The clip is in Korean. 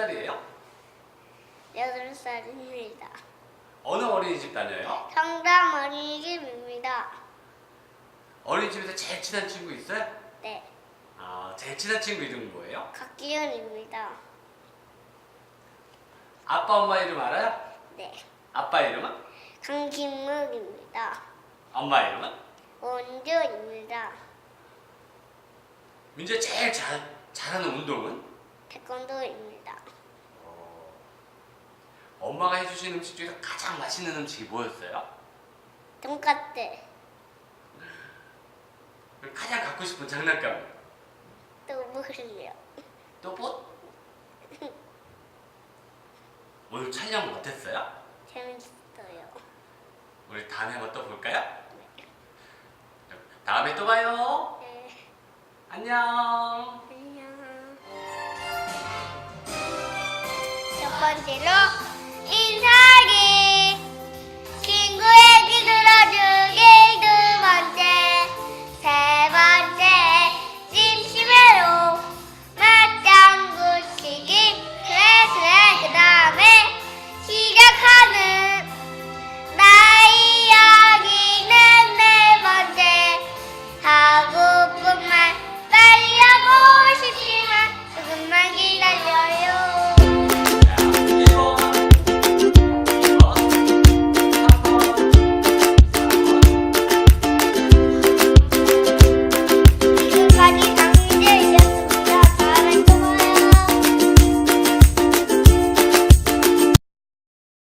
살이에요? 여덟 살입니다. 어느 어린이집 다녀요? 성담 어린이집입니다. 어린이집에서 제일 친한 친구 있어요? 네, 아, 제일 친한 친구 이름 뭐예요? 박기현입니다. 아빠 엄마 이름 알아요? 네, 아빠 이름은? 강김묵입니다. 엄마 이름은? 원주입니다. 민재 제일 잘, 잘하는 운동은? 태권도입니다. 엄마가 해주신 음식 중에서 가장 맛있는 음식이 뭐였어요? 돈까스 그리고 가장 갖고 싶은 장난감 또 무엇이요? 또 뭐? 오늘 촬영 어땠어요? 재밌어요. 우리 다음에 한번 또 볼까요? 다음에 또 봐요. 네, 안녕. Póntelo y